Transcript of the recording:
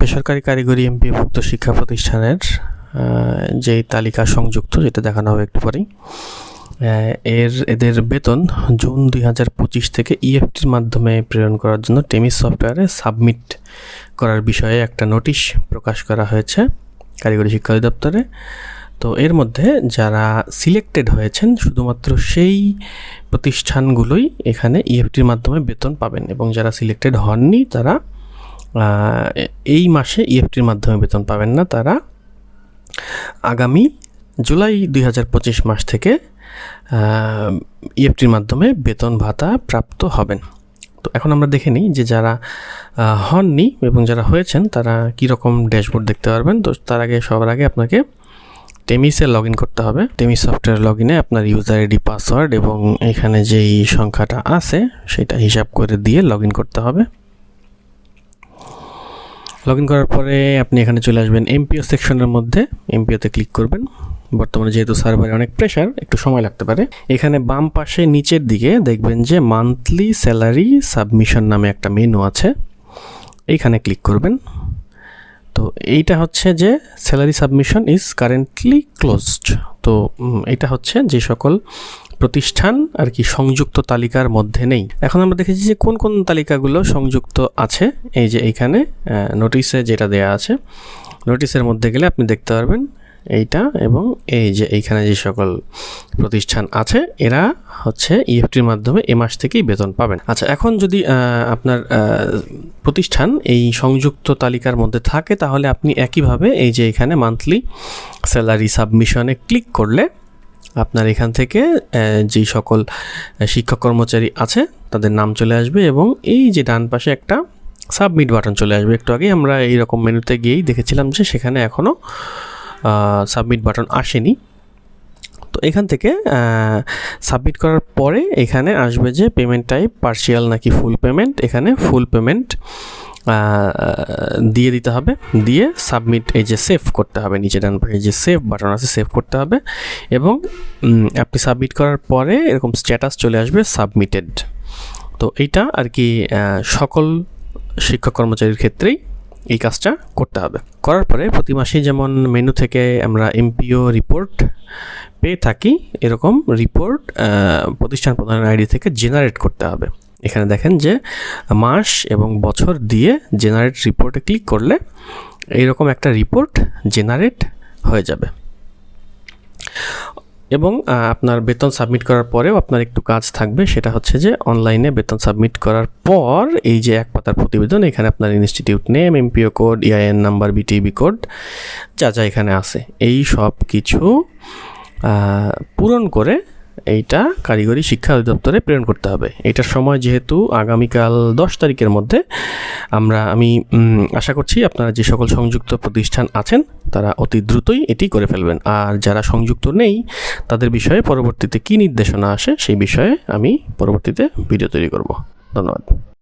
বেসরকারি কারিগরি এমপিভুক্ত শিক্ষা প্রতিষ্ঠানের যেই তালিকা সংযুক্ত, যেটা দেখানো হবে একটু পরেই এর, এদের বেতন জুন দুই হাজার পঁচিশ থেকে ইএফটির মাধ্যমে প্রেরণ করার জন্য টেমিস সফটওয়্যারে সাবমিট করার বিষয়ে একটা নোটিশ প্রকাশ করা হয়েছে কারিগরি শিক্ষা অধিদপ্তরে। তো এর মধ্যে যারা সিলেক্টেড হয়েছেন, শুধুমাত্র সেই প্রতিষ্ঠানগুলোই এখানে ইএফটির মাধ্যমে বেতন পাবেন এবং যারা সিলেক্টেড হননি, তারা এই মাসে ইএফটির মাধ্যমে বেতন পাবেন না তারা। আগামী জুলাই দুই হাজার পঁচিশ মাস থেকে ইএফটির মাধ্যমে বেতন ভাতা প্রাপ্ত হবেন। তো এখন আমরা দেখে নিই যে যারা হননি এবং যারা হয়েছেন, তারা কীরকম ড্যাশবোর্ড দেখতে পারবেন। তো তার আগে, সবার আগে আপনাকে টেমিসে লগ ইন করতে হবে। টেমিস সফটওয়্যার লগ ইনে আপনার ইউজার আইডি, পাসওয়ার্ড এবং এখানে যেই সংখ্যাটা আছে, সেটা হিসাব করে দিয়ে লগ ইন করতে হবে। লগ ইন করার পরে আপনি এখানে চলে আসবেন এমপিও সেকশনের মধ্যে। এমপিওতে ক্লিক করবেন। বর্তমানে যেহেতু সার্ভারে অনেক প্রেশার একটু সময় লাগতে পারে। এখানে বাম পাশে নিচের দিকে দেখবেন যে মান্থলি স্যালারি সাবমিশন নামে একটা মেনু আছে। এইখানে ক্লিক করবেন। তো এইটা হচ্ছে যে salary submission is currently closed তো এটা হচ্ছে যে সকল প্রতিষ্ঠান আর কি সংযুক্ত তালিকার মধ্যে নেই। এখন আমরা দেখেছি যে কোন কোন তালিকাগুলো সংযুক্ত আছে। এই যে এইখানে নোটিশে যেটা দেয়া আছে নোটিশের মধ্যে গেলে আপনি দেখতে পারবেন এইটা এবং এই যে এইখানে যে সকল প্রতিষ্ঠান আছে, এরা হচ্ছে ইএফটির মাধ্যমে এ মাস থেকেই বেতন পাবেন। আচ্ছা এখন যদি আপনার প্রতিষ্ঠান এই সংযুক্ত তালিকার মধ্যে থাকে, তাহলে আপনি একইভাবে এই যে এখানে মান্থলি স্যালারি সাবমিশনে ক্লিক করলে আপনার এখান থেকে যেই সকল শিক্ষক কর্মচারী আছে, তাদের নাম চলে আসবে এবং এই যে ডান পাশে একটা সাবমিট বাটন চলে আসবে। একটু আগে আমরা এই রকম মেনুতে গিয়েই দেখেছিলাম যে সেখানে এখনও সাবমিট বাটন আসেনি। তো এখান থেকে সাবমিট করার পরে এখানে আসবে যে পেমেন্ট টাইপ, পার্সিয়াল নাকি ফুল পেমেন্ট, এখানে ফুল পেমেন্ট দিয়ে দিতে হবে। দিয়ে সাবমিট এই যে সেভ করতে হবে। নিচে ডান পাশে যে সেভ বাটন আছে সেভ করতে হবে এবং আপনি সাবমিট করার পরে এরকম স্ট্যাটাস চলে আসবে সাবমিটেড তো এইটা আর কি সকল শিক্ষক কর্মচারীর ক্ষেত্রেই এই কাজটা করতে হবে। করার পরে প্রতি মাসেই যেমন মেনু থেকে আমরা এমপিও রিপোর্ট পেয়ে থাকি, এরকম রিপোর্ট প্রতিষ্ঠান প্রধানের আইডি থেকে জেনারেট করতে হবে। এখানে দেখেন যে মাস এবং বছর দিয়ে জেনারেট রিপোর্টে ক্লিক করলে এইরকম একটা রিপোর্ট জেনারেট হয়ে যাবে। এবং আপনার বেতন সাবমিট করার পরেও আপনার একটু কাজ থাকবে, সেটা হচ্ছে যে অনলাইনে বেতন সাবমিট করার পর এই যে এক পাতার প্রতিবেদন, এখানে আপনার institute name MPO code EIN number BTB code যা যা এখানে আছে, এই সব কিছু পূরণ করে এইটা কারিগরি শিক্ষা অধিদপ্তরে প্রেরণ করতে হবে। এটার সময় যেহেতু আগামীকাল দশ তারিখের মধ্যে আমরা, আমি আশা করছি আপনারা যে সকল সংযুক্ত প্রতিষ্ঠান আছেন, তারা অতি দ্রুতই এটি করে ফেলবেন। আর যারা সংযুক্ত নেই, তাদের বিষয়ে পরবর্তীতে কী নির্দেশনা আসে সেই বিষয়ে আমি পরবর্তীতে ভিডিও তৈরি করব। ধন্যবাদ।